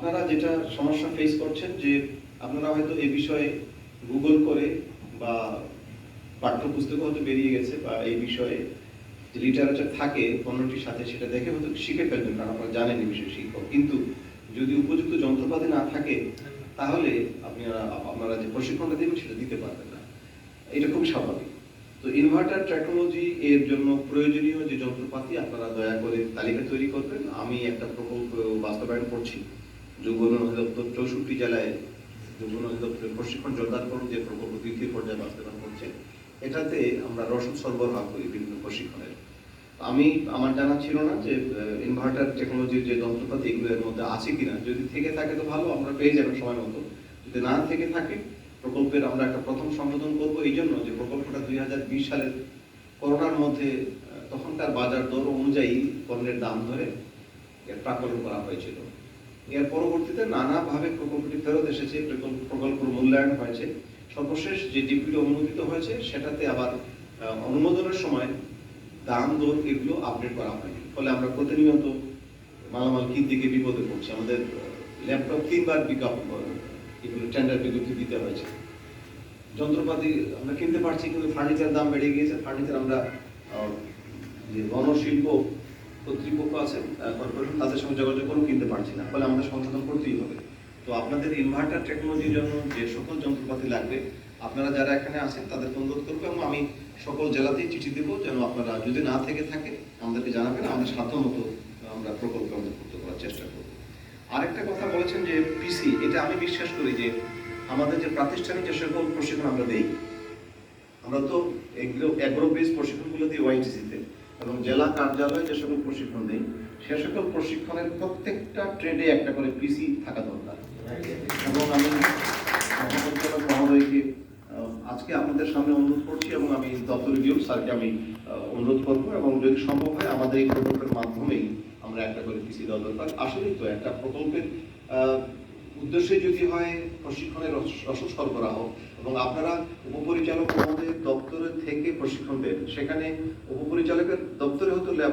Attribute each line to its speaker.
Speaker 1: আপনারা যেটা সমস্যা ফেস করছেন যে আপনারা হয়তো এই বিষয়ে গুগল করে বা পাঠ্যপুস্তকে হয়তো বেরিয়ে গেছে বা এই বিষয়ে লিটারেচার থাকে পণ্যটির সাথে সেটা দেখে হয়তো শিখে ফেলবেন, কারণ আপনারা জানেন এই বিষয়ে শিক্ষক। কিন্তু যদি উপযুক্ত যন্ত্রপাতি না থাকে, তাহলে আপনারা আপনারা যে প্রশিক্ষণটা দেবেন সেটা দিতে পারবেন না। এটা খুব স্বাভাবিক। তো ইনভার্টার টেকনোলজি এর জন্য প্রয়োজনীয় যে যন্ত্রপাতি আপনারা দয়া করে তালিকা তৈরি করবেন, আমি একটা প্রকল্প বাস্তবায়ন করছি। যুব অধিদপ্তর চৌষট্টি জেলায় যুব অধিদপ্তরের প্রশিক্ষণ জোরদার করুন, যে প্রকল্প দ্বিতীয় পর্যায়ে বাস্তবায়ন করছে, এটাতে আমরা রসদ সরবরাহ করি বিভিন্ন প্রশিক্ষণের। আমি, আমার জানা ছিল না যে ইনভার্টার টেকনোলজির যে যন্ত্রপাতি এগুলো এর মধ্যে আছে কিনা। যদি থেকে থাকে তো ভালো, আমরা পেয়ে যাবেন সময় মতো। যদি না থেকে থাকে, প্রকল্পের আমরা একটা প্রথম সংশোধন করব এই জন্য যে প্রকল্পটা দুই হাজার বিশ সালের করোনার মধ্যে তখনকার বাজার দর অনুযায়ী পণ্যের দাম ধরে প্রাকলন করা হয়েছিল। এর পরবর্তীতে নানাভাবে প্রকল্পটি ফেরত এসেছে, প্রকল্প- প্রকল্পের মূল্যায়ন হয়েছে। সর্বশেষ যে ডিপিটি অনুমোদিত হয়েছে, সেটাতে আবার অনুমোদনের সময় দাম, দর এগুলো আপডেট করা হয়নি। ফলে আমরা প্রতিনিয়ত মালামাল কিনতে গিয়ে বিপদে পড়ছি। আমাদের ল্যাপটপ তিনবার বিজ্ঞাপন এগুলো টেন্ডার বিজ্ঞপ্তি দিতে হয়েছে। যন্ত্রপাতি আমরা কিনতে পারছি, কিন্তু ফার্নিচার দাম বেড়ে গিয়েছে। ফার্নিচার আমরা যে গণশিল্প কর্তৃপক্ষ আছেন কর্পোরেশন তাদের সঙ্গে যোগাযোগ করেও কিনতে পারছি না। ফলে আমাদের সংশোধন করতেই হবে। তো আপনাদের ইনভার্টার টেকনোলজির জন্য যে সকল যন্ত্রপাতি লাগবে, আপনারা যারা এখানে আছেন তাদেরকে অনুরোধ করব এবং আমি সকল জেলাতেই চিঠি দেবো যেন আপনারা যদি না থেকে থাকে, আমাদেরকে জানাবেন, আমাদের সাধ্য মতো আমরা প্রকল্প অন্তর্ভুক্ত করার চেষ্টা করব। আরেকটা কথা বলেছেন যে পিসি এটা আমি বিশ্বাস করি যে আমাদের যে প্রাতিষ্ঠানিক যে সকল প্রশিক্ষণ আমরা দেই, আমরা তো এগ্রো অ্যাগ্রো বেস প্রশিক্ষণগুলো দিই ওয়াইটিসিতে এবং জেলা কার্যালয়ে যে সকল প্রশিক্ষণ দেই, সে সকল প্রশিক্ষণের প্রত্যেকটা ট্রেডে একটা করে পিসি থাকা দরকার। এবং আমি মহোদয়কে আজকে আপনাদের সামনে অনুরোধ করছি এবং আমি দপ্তরে গিয়েও স্যারকে আমি অনুরোধ করব এবং যদি সম্ভব হয় আমাদের এই প্রকল্পের মাধ্যমেই আমরা একটা করে পিসি দেওয়া দরকার। আসলেই তো একটা প্রকল্পের উদ্দেশ্যে যদি হয় প্রশিক্ষণের রস- রসদ সরবরাহ এবং আপনারা উপপরিচালক মহোদয়ের দপ্তরে থেকে প্রশিক্ষণ দেন। সেখানে উপপরিচালকের দপ্তরে হয়তো ল্যাব